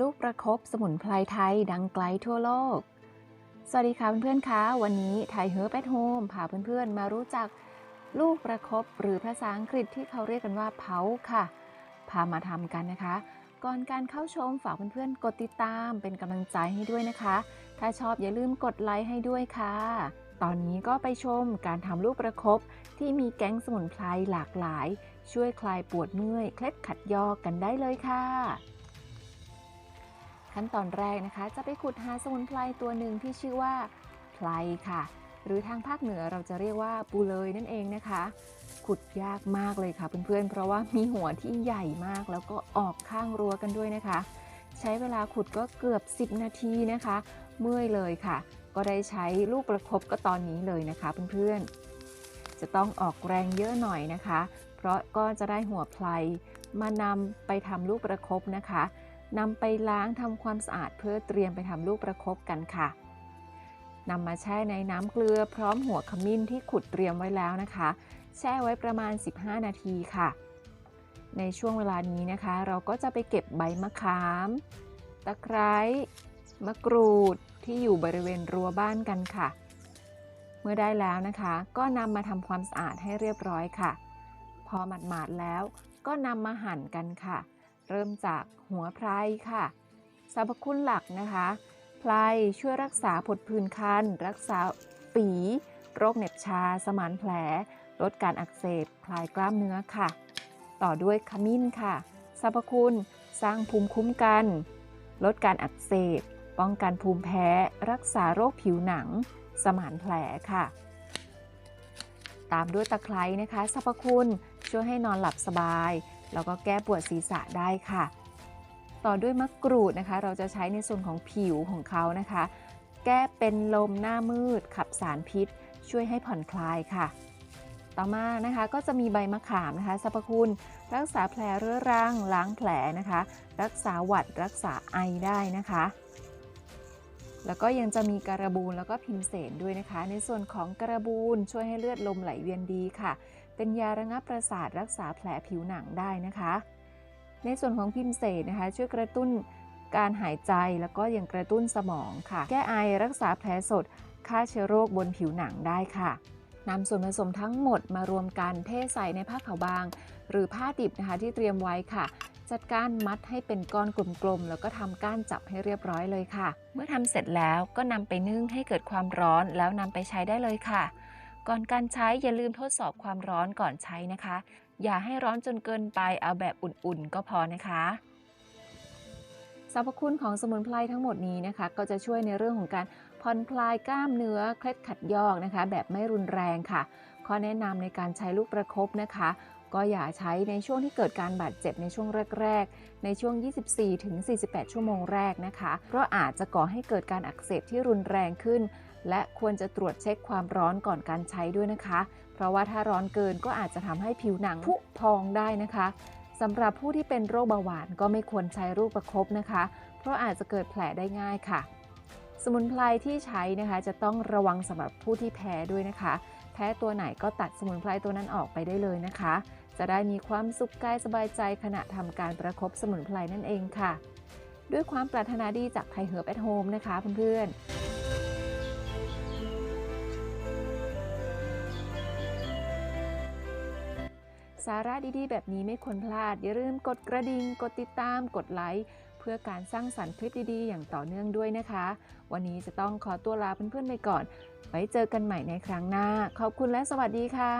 ลูกประคบสมุนไพรไทยดังไกลทั่วโลก สวัสดีค่ะเพื่อนๆคะวันนี้ไทยเฮิร์บแอทโฮมพาเพื่อนๆ มารู้จักลูกประคบหรือภาษาอังกฤษที่เขาเรียกกันว่าเผาค่ะ พามาทำกันนะคะ ก่อนการเข้าชมฝากเพื่อนๆ กดติดตามเป็นกำลังใจให้ด้วยนะคะ ถ้าชอบอย่าลืมกดไลค์ให้ด้วยค่ะ ตอนนี้ก็ไปชมการทำลูกประคบที่มีแก๊งสมุนไพรหลากหลาย ช่วยคลายปวดเมื่อยเคล็ดขัดยอกกันได้เลยค่ะ ขั้นตอนแรกนะคะ จะไปขุดหาสมุนไพรตัวหนึ่งที่ชื่อว่าไพรค่ะ หรือทางภาคเหนือเราจะเรียกว่าปูเลยนั่นเองนะคะ ขุดยากมากเลยค่ะเพื่อนๆ เพราะว่ามีหัวที่ใหญ่มากแล้วก็ออกข้างรั้วกันด้วยนะคะ ใช้เวลาขุดก็เกือบ 10 นาทีนะคะ เมื่อยเลยค่ะ ก็ได้ใช้ลูกประคบก็ตอนนี้เลยนะคะเพื่อนๆ จะต้องออกแรงเยอะหน่อยนะคะ เพราะก็จะได้หัวไพรมานำไปทำลูกประคบนะคะ นำไปล้างทำความสะอาดเพื่อเตรียมไปทำลูกประคบกันค่ะนำมาแช่ในน้ำเกลือพร้อมหัวขมิ้นที่ขุดเตรียมไว้แล้วนะคะ แช่ไว้ประมาณ 15 นาทีค่ะ ในช่วงเวลานี้นะคะ เราก็จะไปเก็บใบมะขาม ตะไคร้มะกรูดที่อยู่บริเวณรั้วบ้านกันค่ะ เมื่อได้แล้วนะคะ ก็นำมาทำความสะอาดให้เรียบร้อยค่ะ พอหมาดๆแล้วก็นำมาหั่นกันค่ะ เริ่มจากหัวไพรค่ะสรรพคุณหลักนะคะไพรช่วยรักษาผดผื่นคัน รักษาฝีโรคเหน็บชา สมานแผล ลดการอักเสบ คลายกล้ามเนื้อค่ะ ต่อด้วยขมิ้นค่ะสรรพคุณสร้างภูมิคุ้มกัน ลดการอักเสบ ป้องกันภูมิแพ้ รักษาโรคผิวหนัง สมานแผลค่ะ ตามด้วยตะไคร้นะคะสรรพคุณช่วยให้นอนหลับสบาย แล้วก็แก้ปวดศีรษะได้ค่ะ ต่อด้วยมะกรูดนะคะ เราจะใช้ในส่วนของผิวของเขานะคะ แก้เป็นลมหน้ามืด ขับสารพิษ ช่วยให้ผ่อนคลายค่ะ ต่อมานะคะก็จะมีใบมะขามนะคะสรรพคุณ รักษาแผลเรื้อรังล้างแผลนะคะ รักษาหวัดรักษาไอได้นะคะ แล้วก็ยังจะมีการบูนแล้วก็พิมเสนด้วยนะคะ ในส่วนของการบูนช่วยให้เลือดลมไหลเวียนดีค่ะ เป็นยาระงับประสาทรักษาแผลผิวหนังได้นะคะ ในส่วนของพิมเสนนะคะ ช่วยกระตุ้นการหายใจแล้วก็ยังกระตุ้นสมองค่ะ แก้ไอรักษาแผลสดฆ่าเชื้อโรคบนผิวหนังได้ค่ะนำส่วนผสมทั้งหมดมารวมกันเทใส่ในผ้าขาวบาง หรือผ้าดิบนะคะที่เตรียมไว้ค่ะ จัดการมัดให้เป็นก้อนกลมๆ แล้วก็ทำก้านจับให้เรียบร้อยเลยค่ะ เมื่อทำเสร็จแล้วก็นำไปนึ่งให้เกิดความร้อนแล้วนำไปใช้ได้เลยค่ะ ก่อนการใช้อย่าลืมทดสอบความร้อนก่อนใช้นะคะ อย่าให้ร้อนจนเกินไปเอาแบบอุ่นๆ ก็พอนะคะสรรพคุณของสมุนไพรทั้งหมดนี้นะคะ ก็จะช่วยในเรื่องของการผ่อนคลายกล้ามเนื้อเคล็ดขัดยอกนะคะ แบบไม่รุนแรงค่ะข้อแนะนำในการใช้ลูกประคบนะคะ ก็อย่าใช้ในช่วงที่เกิดการบาดเจ็บในช่วงแรก ๆ ในช่วง 24-48 ชั่วโมงแรกนะคะ เพราะอาจจะก่อให้เกิดการอักเสบที่รุนแรงขึ้น และควรจะตรวจเช็คความร้อนก่อนการใช้ด้วยนะคะ เพราะว่าถ้าร้อนเกินก็อาจจะทำให้ผิวหนังผุพองได้นะคะสำหรับผู้ที่เป็นโรคเบาหวานก็ไม่ควรใช้ลูกประคบนะคะ เพราะอาจจะเกิดแผลได้ง่ายค่ะ สมุนไพรที่ใช้นะคะจะต้องระวังสำหรับผู้ที่แพ้ด้วยนะคะ แพ้ตัวไหนก็ตัดสมุนไพรตัวนั้นออกไปได้เลยนะคะ จะได้มีความสุขกายสบายใจขณะทำการประคบสมุนไพรนั่นเองค่ะ ด้วยความปรารถนาดีจากไทยเฮิร์บแอทโฮมนะคะเพื่อนๆสาระดีๆ แบบนี้ไม่ควรพลาด อย่าลืมกดกระดิ่ง กดติดตาม กดไลค์ พื่อการสร้างสรรค์คลิปดีๆ อย่างต่อเนื่องด้วยนะคะ วันนี้จะต้องขอตัวลาเพื่อนๆไปก่อน ไว้เจอกันใหม่ในครั้งหน้า ขอบคุณและสวัสดีค่ะ